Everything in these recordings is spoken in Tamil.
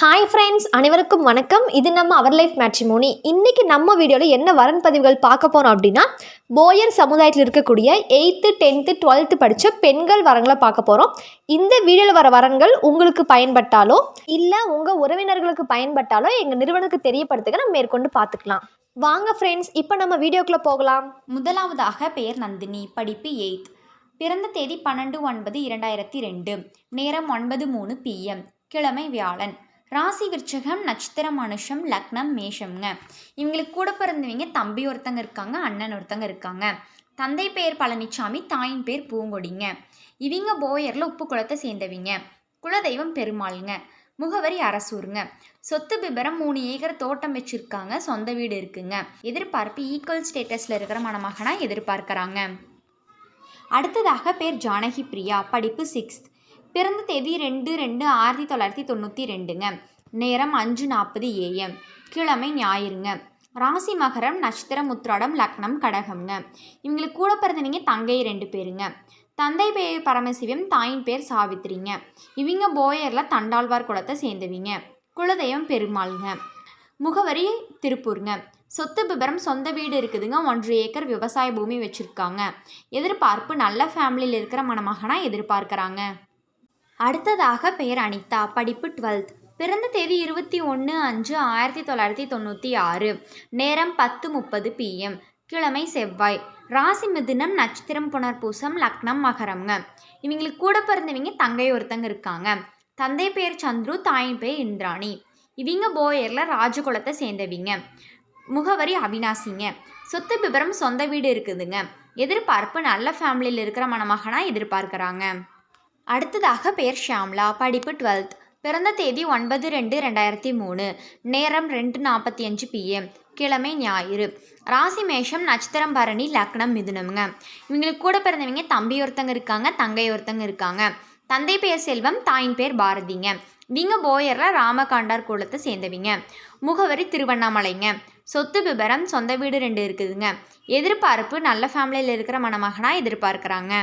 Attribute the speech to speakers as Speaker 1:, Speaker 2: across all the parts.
Speaker 1: ஹாய் ஃப்ரெண்ட்ஸ் அனைவருக்கும் வணக்கம். இது நம்ம அவர் லைஃப் மேட்ரிமோனி இன்றைக்கி நம்ம வீடியோவில் என்ன வரன் பதிவுகள் பார்க்க போகிறோம் அப்படின்னா போயர் சமுதாயத்தில் இருக்கக்கூடிய எயித்து டென்த்து டுவெல்த்து படித்த பெண்கள் வரங்களை பார்க்க போகிறோம் இந்த வீடியோவில் வர வரன்கள் உங்களுக்கு பயன்பட்டாலோ இல்லை உங்கள் உறவினர்களுக்கு பயன்பட்டாலோ எங்கள் நிறுவனத்துக்கு தெரியப்படுத்துக நம்ம மேற்கொண்டு பார்த்துக்கலாம். வாங்க ஃப்ரெண்ட்ஸ் இப்போ நம்ம வீடியோக்குள்ளே போகலாம்.
Speaker 2: முதலாவதாக பெயர் நந்தினி படிப்பு எயித் பிறந்த தேதி பன்னெண்டு ஒன்பது இரண்டாயிரத்தி ரெண்டு. நேரம் ஒன்பது மூணு பிஎம் கிழமை வியாழன். ராசி விருச்சகம் நட்சத்திரம் மனுஷம் லக்னம் மேஷம்ங்க. இவங்களுக்கு கூட பிறந்தவங்க தம்பி ஒருத்தங்க இருக்காங்க அண்ணன் ஒருத்தங்க இருக்காங்க. தந்தை பெயர் பழனிசாமி தாயின் பேர் பூங்கொடிங்க. இவங்க போயரில் உப்பு குளத்தை சேர்ந்தவங்க. குலதெய்வம் பெருமாளுங்க. முகவரி அரசூருங்க. சொத்து விபரம் மூணு ஏக்கர் தோட்டம் வச்சுருக்காங்க சொந்த வீடு இருக்குங்க. எதிர்பார்ப்பு ஈக்குவல் ஸ்டேட்டஸில் இருக்கிற மணமகனாக எதிர்பார்க்குறாங்க. அடுத்ததாக பேர் ஜானகி பிரியா படிப்பு சிக்ஸ்த் பிறந்த தேதி ரெண்டு ரெண்டு ஆயிரத்தி தொள்ளாயிரத்தி தொண்ணூற்றி ரெண்டுங்க. நேரம் அஞ்சு நாற்பது ஏஎம் கிழமை ஞாயிறுங்க. ராசி மகரம் நட்சத்திரம் உத்திராடம் லக்னம் கடகம்ங்க. இவங்களுக்கு கூட பிறந்தவங்க தங்கை ரெண்டு பேருங்க. தந்தை பேர் பரமசிவம் தாயின் பேர் சாவித்திரிங்க. இவங்க போயரில் தண்டாழ்வார் குளத்தை சேர்ந்தவிங்க. குலதெய்வம் பெருமாளுங்க. முகவரி திருப்பூருங்க. சொத்து விபரம் சொந்த வீடு இருக்குதுங்க. ஒன்று ஏக்கர் விவசாய பூமி வச்சுருக்காங்க. எதிர்பார்ப்பு நல்ல ஃபேமிலியில் இருக்கிற மணமகனாக எதிர்பார்க்குறாங்க. அடுத்ததாக பெயர் அனிதா. படிப்பு டுவெல்த். பிறந்த தேதி இருபத்தி ஒன்று அஞ்சு ஆயிரத்தி தொள்ளாயிரத்தி தொண்ணூற்றி ஆறு. நேரம் பத்து முப்பது பிஎம் கிழமை செவ்வாய். ராசி மிதுனம் நட்சத்திரம் புனர்பூசம் லக்னம் மகரம்ங்க. இவங்களுக்கு கூட பிறந்தவங்க தங்கை ஒருத்தங்க இருக்காங்க. தந்தை பேர் சந்துரு தாயின் பேர் இந்திராணி. இவங்க போயரில் ராஜகுலத்தை சேர்ந்தவிங்க. முகவரி அவினாசிங்க. சொத்து விபரம் சொந்த வீடு இருக்குதுங்க. எதிர்பார்ப்பு நல்ல ஃபேமிலியில் இருக்கிற மணமகனாக எதிர்பார்க்குறாங்க. அடுத்ததாக பேர் ஷியாம்லா படிப்பு டுவெல்த். பிறந்த தேதி ஒன்பது ரெண்டு ரெண்டாயிரத்தி மூணு. நேரம் ரெண்டு நாற்பத்தி அஞ்சு பிஎம் கிழமை ஞாயிறு. ராசி மேஷம் நட்சத்திரம் பரணி லக்னம் மிதுனம்ங்க. இவங்களுக்கு கூட பிறந்தவங்க தம்பி ஒருத்தங்க இருக்காங்க தங்கை ஒருத்தங்க இருக்காங்க. தந்தை பேர் செல்வம் தாயின் பேர் பாரதிங்க. இவங்க போயரில் ராமகாண்டார் குலத்தை சேர்ந்தவிங்க. முகவரி திருவண்ணாமலைங்க. சொத்து விபரம் சொந்த வீடு ரெண்டு இருக்குதுங்க. எதிர்பார்ப்பு நல்ல ஃபேமிலியில் இருக்கிற மணமகனாக எதிர்பார்க்குறாங்க.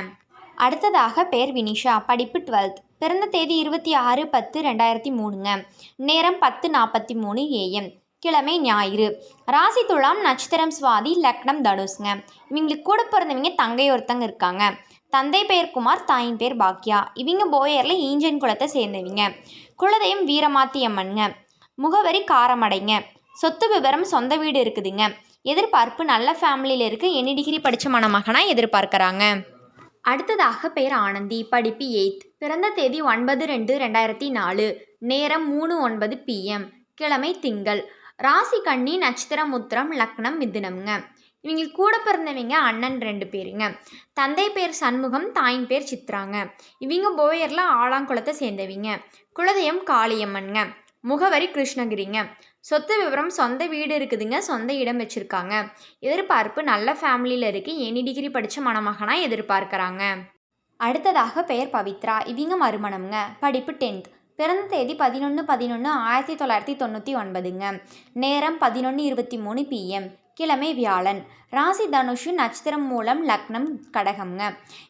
Speaker 2: அடுத்ததாக பேர் வினிஷா படிப்பு டுவெல்த். பிறந்த தேதி இருபத்தி ஆறு பத்து ரெண்டாயிரத்தி மூணுங்க. நேரம் பத்து நாற்பத்தி மூணு ஏஎம் கிழமை ஞாயிறு. ராசி துலாம் நட்சத்திரம் சுவாதி லக்னம் தனுஷ்ங்க இவங்களுக்கு கூட பிறந்தவங்க தங்கை ஒருத்தங்க இருக்காங்க. தந்தை பெயர் குமார் தாயின் பேர் பாக்யா. இவங்க போயரில் ஈஞ்சன் குலத்தை சேர்ந்தவங்க. குலதெய்வம் வீரமாத்தி அம்மனுங்க முகவரி காரமடைங்க. சொத்து விவரம் சொந்த வீடு இருக்குதுங்க. எதிர்பார்ப்பு நல்ல ஃபேமிலியில் இருக்க. எனி டிகிரி படித்த மணமகனாக எதிர்பார்க்குறாங்க. அடுத்ததாக பேர் ஆனந்தி படிப்பு எயித். பிறந்த தேதி ஒன்பது ரெண்டு ரெண்டாயிரத்தி நாலு. நேரம் மூணு ஒன்பது பிஎம் கிழமை திங்கள். ராசி கண்ணி நட்சத்திரம் உத்திரம் லக்னம் மிதுனம்ங்க. இவங்க கூட பிறந்தவங்க அண்ணன் ரெண்டு பேருங்க. தந்தை பேர் சண்முகம் தாயின் பேர் சித்ராங்க. இவங்க போயரில் ஆலாங்குளத்தை சேர்ந்தவிங்க. குலதெய்வம் காளியம்மன்ங்க. முகவரி கிருஷ்ணகிரிங்க. சொத்து விவரம் சொந்த வீடு இருக்குதுங்க சொந்த இடம் வச்சுருக்காங்க. எதிர்பார்ப்பு நல்ல ஃபேமிலியில் இருக்குது எனி டிகிரி படித்த மணமகனாக எதிர்பார்க்குறாங்க. அடுத்ததாக பெயர் பவித்ரா இவங்க மறுமணம்ங்க. படிப்பு டென்த் பிறந்த தேதி பதினொன்று பதினொன்று ஆயிரத்தி தொள்ளாயிரத்தி தொண்ணூற்றி ஒன்பதுங்க. நேரம் பதினொன்று இருபத்தி மூணு பிஎம் கிழமை வியாழன். ராசி தனுஷு நட்சத்திரம் மூலம் லக்னம் கடகம்ங்க.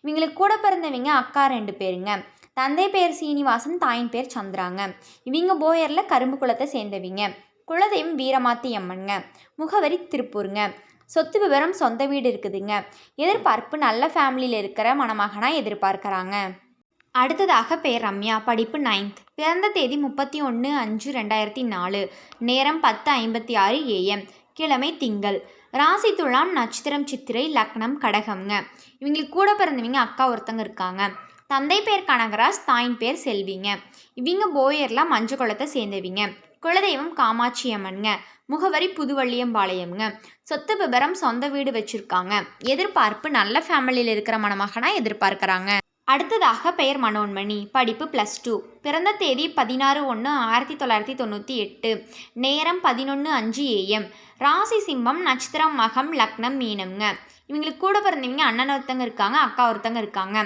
Speaker 2: இவங்களுக்கு கூட பிறந்தவங்க அக்கா ரெண்டு பேருங்க. தந்தை பேர் சீனிவாசன் தாயின் பேர் சந்திராங்க. இவங்க போயரில் கரும்பு குளத்தை சேர்ந்தவிங்க. குலதெய்வம் வீரமாத்தி அம்மனுங்க முகவரி திருப்பூருங்க. சொத்து விவரம் சொந்த வீடு இருக்குதுங்க. எதிர்பார்ப்பு நல்ல ஃபேமிலியில் இருக்கிற மணமகனாக எதிர்பார்க்குறாங்க. அடுத்ததாக பேர் ரம்யா. படிப்பு நைன்த் பிறந்த தேதி முப்பத்தி ஒன்று அஞ்சு ரெண்டாயிரத்தி நாலு நேரம் பத்து ஐம்பத்தி ஆறு ஏஎம். கிழமை திங்கள். ராசி துலாம் நட்சத்திரம் சித்திரை லக்னம் கடகம்ங்க. இவங்களுக்கு கூட பிறந்தவங்க அக்கா ஒருத்தங்க இருக்காங்க. தந்தை பேர் கனகராஜ் தாயின் பேர் செல்விங்க. இவங்க போயர்லாம் மஞ்சள் குளத்தை சேர்ந்தவிங்க. குலதெய்வம் காமாட்சி அம்மனுங்க. முகவரி புதுவள்ளியம்பாளையம்ங்க. சொத்து விபரம் சொந்த வீடு வச்சுருக்காங்க. எதிர்பார்ப்பு நல்ல ஃபேமிலியில் இருக்கிற மணமகனாக எதிர்பார்க்குறாங்க. அடுத்ததாக பெயர் மனோன்மணி. படிப்பு ப்ளஸ் டூ பிறந்த தேதி பதினாறு ஒன்று ஆயிரத்தி தொள்ளாயிரத்தி தொண்ணூற்றி எட்டு. நேரம் பதினொன்று அஞ்சு ஏஎம் ராசி சிம்மம் நட்சத்திரம் மகம் லக்னம் மீனம்ங்க. இவங்களுக்கு கூட பிறந்தவங்க அண்ணன் ஒருத்தங்க இருக்காங்க அக்கா ஒருத்தங்க இருக்காங்க.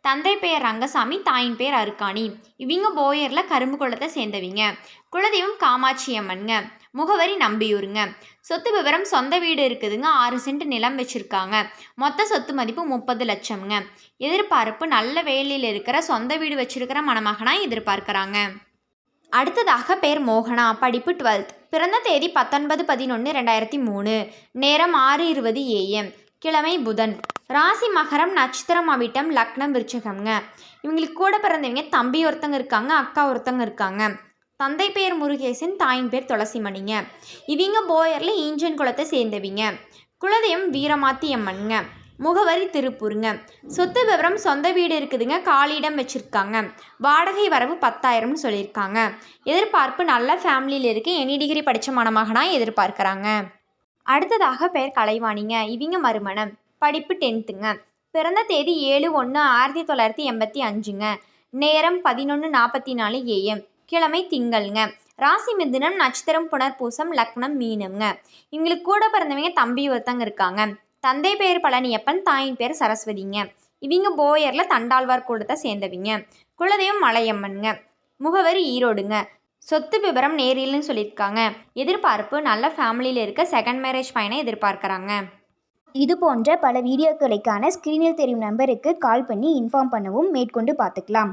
Speaker 2: தந்தை பெயர் ரங்கசாமி தாயின் பெயர் அருக்காணி. இவங்க போயரில் கரும்பு குளத்தை சேர்ந்தவங்க. குலதெய்வம் காமாட்சி அம்மனுங்க. முகவரி நம்பியூருங்க. சொத்து விவரம் சொந்த வீடு இருக்குதுங்க. ஆறு சென்ட் நிலம் வச்சுருக்காங்க. மொத்த சொத்து மதிப்பு முப்பது லட்சம்ங்க. எதிர்பார்ப்பு நல்ல வேலையில் இருக்கிற சொந்த வீடு வச்சுருக்கிற மணமகனாக எதிர்பார்க்குறாங்க. அடுத்ததாக பேர் மோகனா. படிப்பு டுவெல்த். பிறந்த தேதி பத்தொன்பது பதினொன்று ரெண்டாயிரத்தி மூணு. நேரம் ஆறு இருபது ஏஎம் கிழமை புதன். ராசி மகரம் நட்சத்திரம் அவிட்டம் லக்னம் விருச்சகம்ங்க. இவங்களுக்கு கூட பிறந்தவங்க தம்பி ஒருத்தங்க இருக்காங்க அக்கா ஒருத்தங்க இருக்காங்க. தந்தை பேர் முருகேசன் தாயின் பேர் துளசிமணிங்க. இவங்க போயரில் ஈஞ்சன் குலத்தை சேர்ந்தவிங்க. குலதெய்வம் வீரமாத்தி அம்மனுங்க முகவரி திருப்பூருங்க. சொத்து விவரம் சொந்த வீடு இருக்குதுங்க காலியிடம் வச்சுருக்காங்க. வாடகை வரவு பத்தாயிரம்னு சொல்லியிருக்காங்க. எதிர்பார்ப்பு நல்ல ஃபேமிலியில் இருக்கு. எனி டிகிரி படித்த மணமகனாக எதிர்பார்க்குறாங்க. அடுத்ததாக பேர் கலைவாணிங்க. இவங்க மறுமணம். படிப்பு டென்த்துங்க பிறந்த தேதி ஏழு ஒன்று ஆயிரத்தி தொள்ளாயிரத்தி எண்பத்தி அஞ்சுங்க. நேரம் பதினொன்று நாற்பத்தி நாலு ஏஎம் கிழமை திங்கள்ங்க. ராசி மிதுனம் நட்சத்திரம் புனர்பூசம் லக்னம் மீனம்ங்க. இவங்களுக்கு கூட பிறந்தவங்க தம்பி ஒருத்தங்க இருக்காங்க. தந்தை பேர் பழனியப்பன் தாயின் பேர் சரஸ்வதிங்க. இவங்க போயரில் தண்டாழ்வார் கூடத்தை சேர்ந்தவிங்க. குலதெய்வம் மலையம்மனுங்க. முகவரி ஈரோடுங்க. சொத்து விவரம் நேரில்னு சொல்லியிருக்காங்க. எதிர்பார்ப்பு நல்ல ஃபேமிலியில் இருக்க செகண்ட் மேரேஜ் பையனை எதிர்பார்க்குறாங்க.
Speaker 3: இது போன்ற பல வீடியோக்களுக்கான ஸ்க்ரீனில் தெரியும் நம்பருக்கு கால் பண்ணி இன்ஃபார்ம் பண்ணவும் மேற்கொண்டு பார்த்துக்கலாம்.